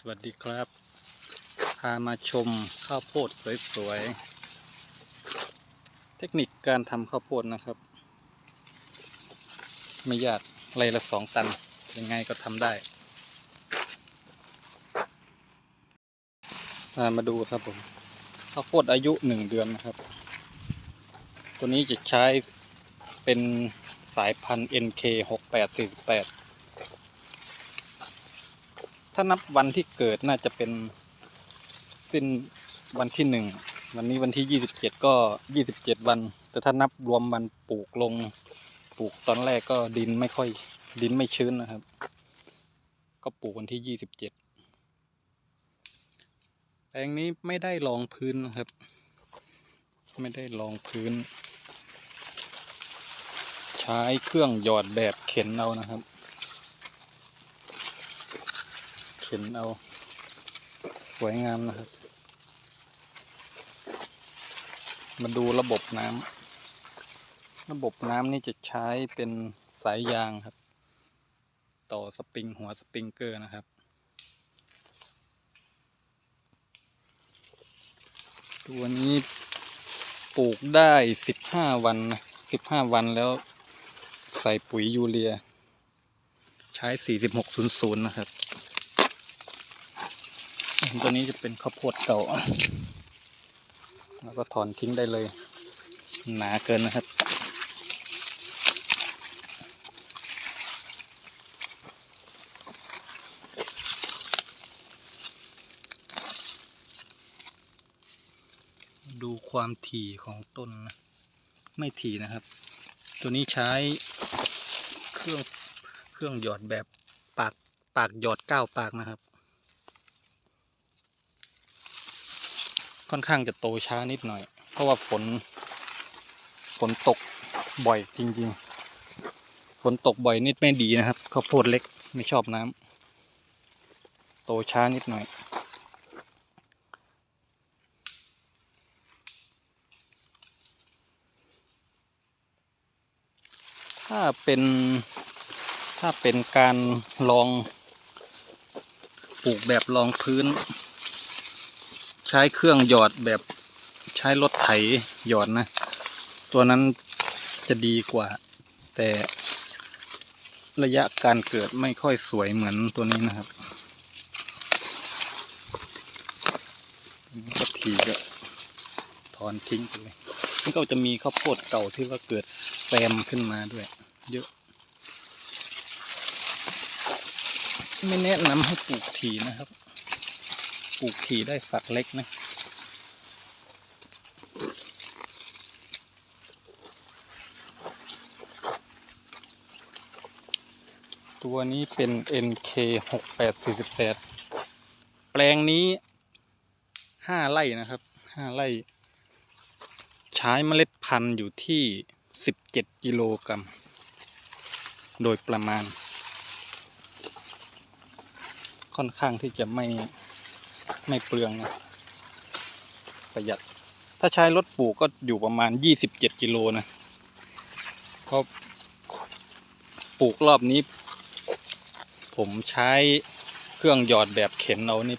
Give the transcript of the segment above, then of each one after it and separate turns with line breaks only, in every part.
สวัสดีครับ พามาชมข้าวโพดสวยๆ เทคนิคการทำข้าวโพดนะครับ ไม่ยากไรละสองตัน ยังไงก็ทำได้พามาดูครับผม ข้าวโพดอายุหนึ่งเดือนนะครับ ตัวนี้จะใช้เป็นสายพันธุ์ NK 6848 ถ้านับวันที่เกิดน่าจะเป็นสิ้นวันที่หนึ่งวันนี้วันที่ยี่สิบเจ็ดก็ยี่สิบเจ็ดวัน แต่ถ้านับรวมวันปลูกลง ปลูกตอนแรกก็ดินไม่ค่อย ดินไม่ชื้นนะครับ ก็ปลูกวันที่ยี่สิบเจ็ดแปลงนี้ไม่ได้รองพื้นนะครับ ไม่ได้รองพื้น ใช้เครื่องหยอดแบบเข็นเอานะครับ เข็นเอา สวยงามนะครับ มาดูระบบน้ำระบบน้ำนี่จะใช้เป็นสายยางครับ ต่อสปริงหัวสปริงเกอร์นะครับตัวนี้ปลูกได้สิบห้าวันสิบห้าวันแล้วใส่ปุ๋ยยูเรีย ใช้สี่สิบหกศูนย์ศูนย์นะครับ ตัวนี้จะเป็นข้าวโพดเก่า แล้วก็ถอนทิ้งได้เลย หนาเกินนะครับ ดูความถี่ของต้นนะไม่ถี่นะครับ ตัวนี้ใช้เครื่องเครื่องหยอดแบบปากปากหยอดเก้าปากนะครับ ค่อนข้างจะโตช้านิดหน่อย เพราะว่าฝน ฝนตกบ่อยจริง ๆ ฝนตกบ่อยนิดไม่ดีนะครับข้าวโพดเล็กไม่ชอบน้ำโตช้านิดหน่อยถ้าเป็นถ้าเป็นการลองปลูกแบบรองพื้น ใช้เครื่องหยอดแบบใช้รถไถหยอดนะ ตัวนั้นจะดีกว่า แต่ระยะการเกิดไม่ค่อยสวยเหมือนตัวนี้นะครับก็ทีก็ถอนทิ้งไปเลยมันก็จะมีข้าวโพดเก่าที่ว่าเกิดแซมขึ้นมาด้วย เยอะ ไม่แนะนำให้ปลูกถีนะครับ ปลูกถี่ได้ฝักเล็กนะตัวนี้เป็น NK 6848 แปลงนี้5ไร่นะครับ5ไร่ ใช้เมล็ดพันธุ์อยู่ที่ 17 กิโลกรัม โดยประมาณ ค่อนข้างที่จะไม่ ไม่เปลืองนะประหยัด ถ้าใช้รถปลูกก็อยู่ประมาณ27กิโลนะเพราะปลูกรอบนี้ ผมใช้เครื่องหยอดแบบเข็นเอานี่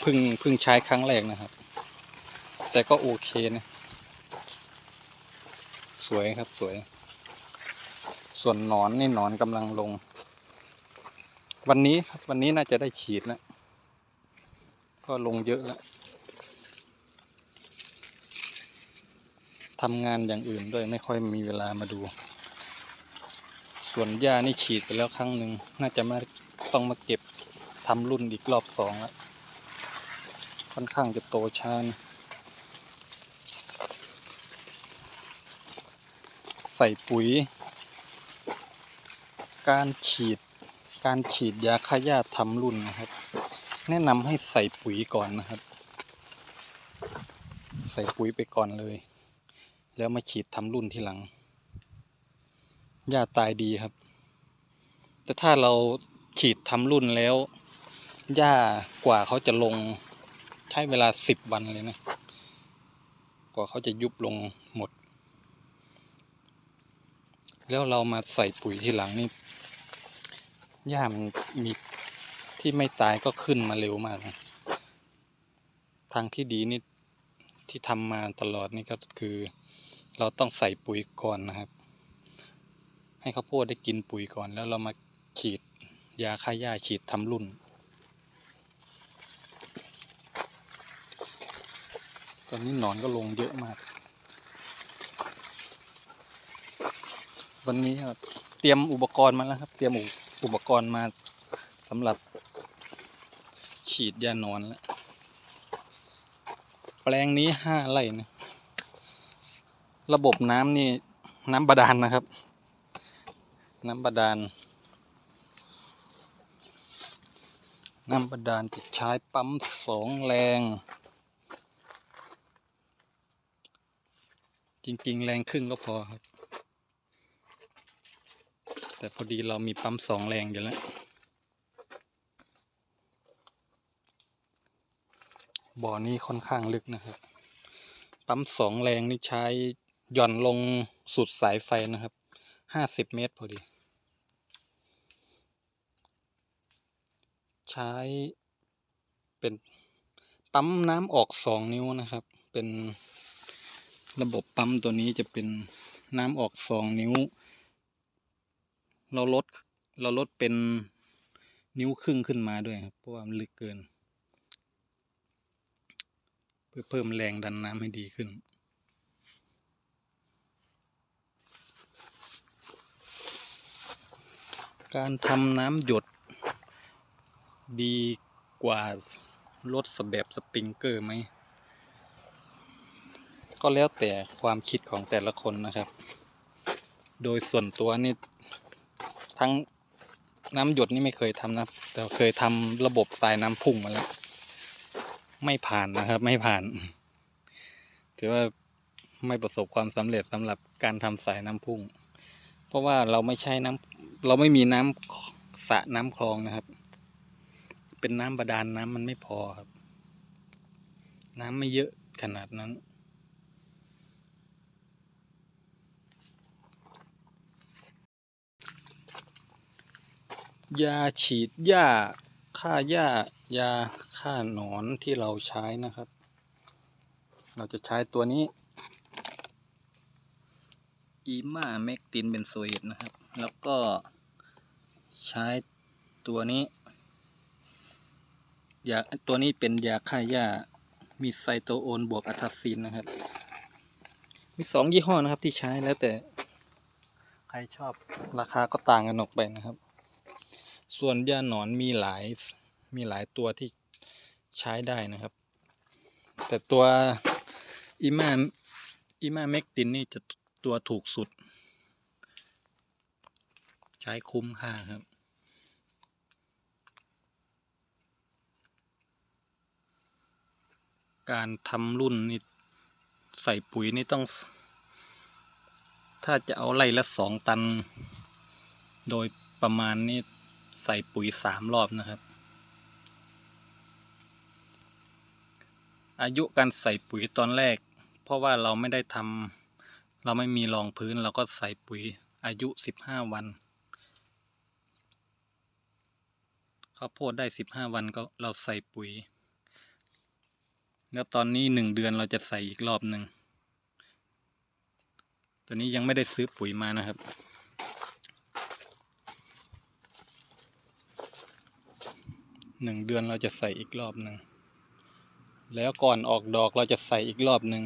เพิ่งเพิ่งใช้ครั้งแรกนะครับ แต่ก็โอเคนะ สวยครับสวย ส่วนหนอนนี่หนอนกำลังลง วันนี้ครับวันนี้น่าจะได้ฉีดแล้ว ก็ลงเยอะแล้วทำงานอย่างอื่นด้วยไม่ค่อยมีเวลามาดู ส่วนหญ้านี่ฉีดไปแล้วครั้งหนึ่งน่าจะมาต้องมาเก็บทำรุ่นอีกรอบสองแล้วค่อนข้างจะโตช้านใส่ปุ๋ย การฉีด การฉีดยาฆ่าหญ้าทำรุ่นนะครับ แนะนำให้ใส่ปุ๋ยก่อนนะครับ ใส่ปุ๋ยไปก่อนเลย แล้วมาฉีดทำรุ่นทีหลังหญ้าตายดีครับ แต่ถ้าเราฉีดทำรุ่นแล้วหญ้ากว่าเขาจะลงใช้เวลาสิบวันเลยนะ กว่าเขาจะยุบลงหมด แล้วเรามาใส่ปุ๋ยทีหลังนี่หญ้ามันมี ที่ไม่ตายก็ขึ้นมาเร็วมากนะทางที่ดีนี่ที่ทำมาตลอดนี่ก็คือ เราต้องใส่ปุ๋ยก่อนนะครับ ให้ข้าวโพดได้กินปุ๋ยก่อน แล้วเรามาฉีดยาฆ่าหญ้าฉีดทำรุ่น ตอนนี้หนอนก็ลงเยอะมาก วันนี้เตรียมอุปกรณ์มาแล้วครับ เตรียมอุปกรณ์มาสำหรับ ฉีดยานอนแล้ว แปลงนี้ห้าไร่นะ ระบบน้ำนี่น้ำบาดาลนะครับ น้ำบาดาล น้ำบาดาลจะใช้ปั๊มสองแรง จริงๆ แรงครึ่งก็พอครับ แต่พอดีเรามีปั๊มสองแรงอยู่แล้ว บ่อนี้ค่อนข้างลึกนะครับปั๊มสองแรงนี่ใช้หย่อนลงสุดสายไฟนะครับห้าสิบเมตรพอดี ใช้เป็นปั๊มน้ำออกสองนิ้วนะครับ เป็นระบบปั๊มตัวนี้จะเป็นน้ำออกสองนิ้ว เราลดเราลดเป็นนิ้วครึ่งขึ้นมาด้วยครับเพราะว่ามันลึกเกิน เพื่อเพิ่มแรงดันน้ำให้ดีขึ้น การทำน้ำหยด ดีกว่ารถสแบบสปริงเกอร์ไหม ก็แล้วแต่ความคิดของแต่ละคนนะครับ โดยส่วนตัวนี่ทั้งน้ำหยดนี่ไม่เคยทำนะ แต่เคยทำระบบสายน้ำพุ่งมาแล้ว ไม่ผ่านนะครับ ไม่ผ่าน ถือว่าไม่ประสบความสำเร็จสำหรับการทำสายน้ำพุ่ง เพราะว่าเราไม่ใช่น้ำเราไม่มีน้ำสระน้ำคลองนะครับ เป็นน้ำบาดาลน้ำมันไม่พอครับ น้ำไม่เยอะขนาดนั้นยาฉีดหญ้า ฆ่าหญ้ายาฆ่าหนอนที่เราใช้นะครับ เราจะใช้ตัวนี้อีมาเมกตินเบนโซเอตนะครับ แล้วก็ใช้ตัวนี้ยาตัวนี้เป็นยาฆ่าหญ้ามีไซโตโอนบวกอะทาซินนะครับ มีสองยี่ห้อนะครับที่ใช้แล้วแต่ ใครชอบราคาก็ต่างกันออกไปนะครับ ส่วนยาหนอนมีหลายมีหลายตัวที่ใช้ได้นะครับ แต่ตัวอีมาอีมาเมกตินนี่จะตัวถูกสุด ใช้คุ้มค่าครับการทำรุ่นนี่ใส่ปุ๋ยนี่ต้อง ถ้าจะเอาไร่ละสองตัน โดยประมาณนี้ ใส่ปุ๋ยสามรอบนะครับ อายุการใส่ปุ๋ยตอนแรก เพราะว่าเราไม่ได้ทำเราไม่มีรองพื้นเราก็ใส่ปุ๋ยอายุสิบห้าวันข้าวโพดได้สิบห้าวันก็เราใส่ปุ๋ย แล้วตอนนี้หนึ่งเดือนเราจะใส่อีกรอบหนึ่งตัวนี้ยังไม่ได้ซื้อปุ๋ยมานะครับ หนึ่งเดือนเราจะใส่อีกรอบหนึ่ง แล้วก่อนออกดอกเราจะใส่อีกรอบหนึ่ง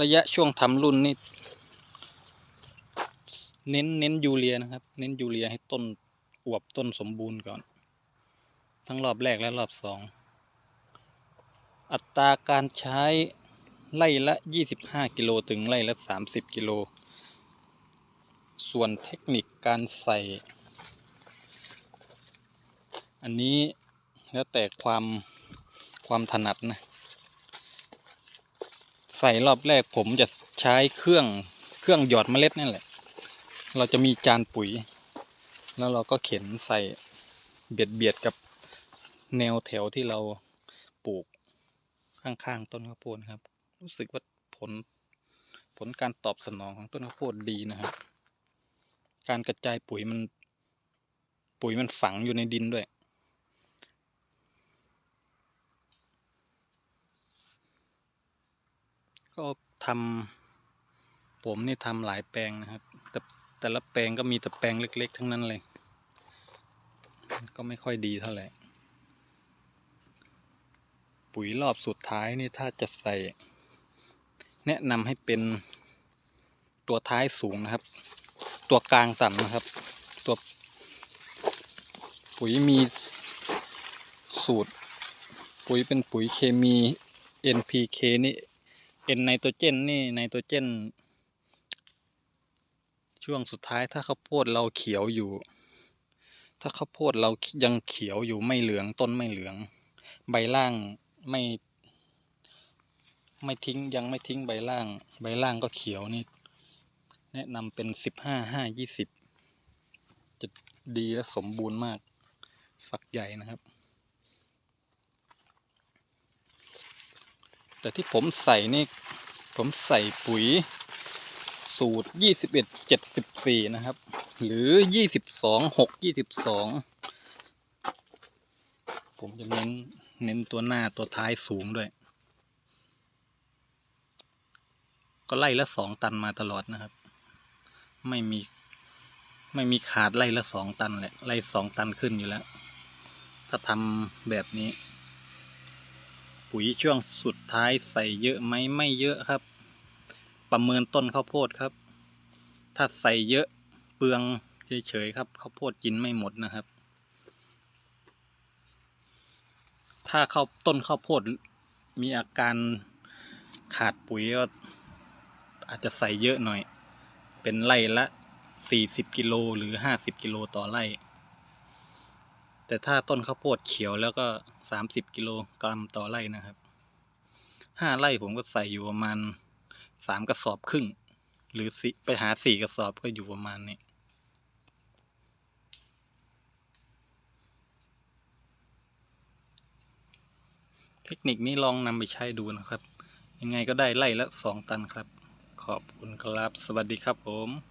ระยะช่วงทำรุ่นนี่เน้นเน้นยูเรียนะครับ เน้นยูเรียให้ต้นอวบต้นสมบูรณ์ก่อน ทั้งรอบแรกและรอบสอง อัตราการใช้ไล่ละ 25 กิโลถึงไล่ละ 30 กิโล ส่วนเทคนิคการใส่ อันนี้แล้วแต่ความความถนัดนะ ใส่รอบแรกผมจะใช้เครื่องเครื่องหยอดเมล็ดนั่นแหละ เราจะมีจานปุ๋ย แล้วเราก็เข็นใส่เบียดเบียดกับแนวแถวที่เราปลูกข้างๆต้นข้าวโพดนครับ รู้สึกว่าผลผลการตอบสนองของต้นข้าวโพดดีนะครับ การกระจายปุ๋ยมัน ปุ๋ยมันฝังอยู่ในดินด้วย ก็ทำผมนี่ทำหลายแปลงนะครับ แต่แต่ละแปลงก็มีแต่แปลงเล็ก ๆ ทั้งนั้นเลย ก็ไม่ค่อยดีเท่าไหร่ ปุ๋ยรอบสุดท้ายนี่ถ้าจะใส่ แนะนำให้เป็นตัวท้ายสูงนะครับ ตัวกลางต่ำนะครับ ตัวปุ๋ยมีสูตร ปุ๋ยเป็นปุ๋ยเคมี NPK นี่ N ไนโตรเจนนี่ไนโตรเจน ช่วงสุดท้ายถ้าข้าวโพดเราเขียวอยู่ ถ้าข้าวโพดเรายังเขียวอยู่ไม่เหลืองต้นไม่เหลือง ใบล่างไม่ ไม่ทิ้งยังไม่ทิ้งใบล่าง ใบล่างก็เขียวนี่ แนะนำเป็นสิบห้าห้ายี่สิบจะดีและสมบูรณ์มากฝักใหญ่นะครับ แต่ที่ผมใส่นี่ผมใส่ปุ๋ยสูตรยี่สิบเอ็ดเจ็ดสิบสี่นะครับ หรือยี่สิบสองหกยี่สิบสองผมจะเน้นเน้นตัวหน้าตัวท้ายสูงด้วย ก็ไล่ละสองตันมาตลอดนะครับ ไม่มีไม่มีขาดไล่ละสองตันแหละ ไล่สองตันขึ้นอยู่แล้ว ถ้าทำแบบนี้ ปุ๋ยช่วงสุดท้ายใส่เยอะไหมไม่เยอะครับ ประเมินต้นข้าวโพดครับ ถ้าใส่เยอะเปลืองเฉยๆครับข้าวโพดกินไม่หมดนะครับ ถ้าข้าวต้นข้าวโพดมีอาการขาดปุ๋ยก็อาจจะใส่เยอะหน่อย เป็นไร่ละสี่สิบกิโลหรือห้าสิบกิโลต่อไร่ แต่ถ้าต้นข้าวโพดเขียวแล้วก็ สามสิบกิโลกรัมต่อไร่นะครับห้าไร่ผมก็ใส่อยู่ประมาณสามกระสอบครึ่ง หรือสไปหาสี่กระสอบก็อยู่ประมาณนี้เทคนิคนี้ลองนำไปใช้ดูนะครับ ยังไงก็ได้ไล่ละสองตันครับ ขอบคุณครับ สวัสดีครับผม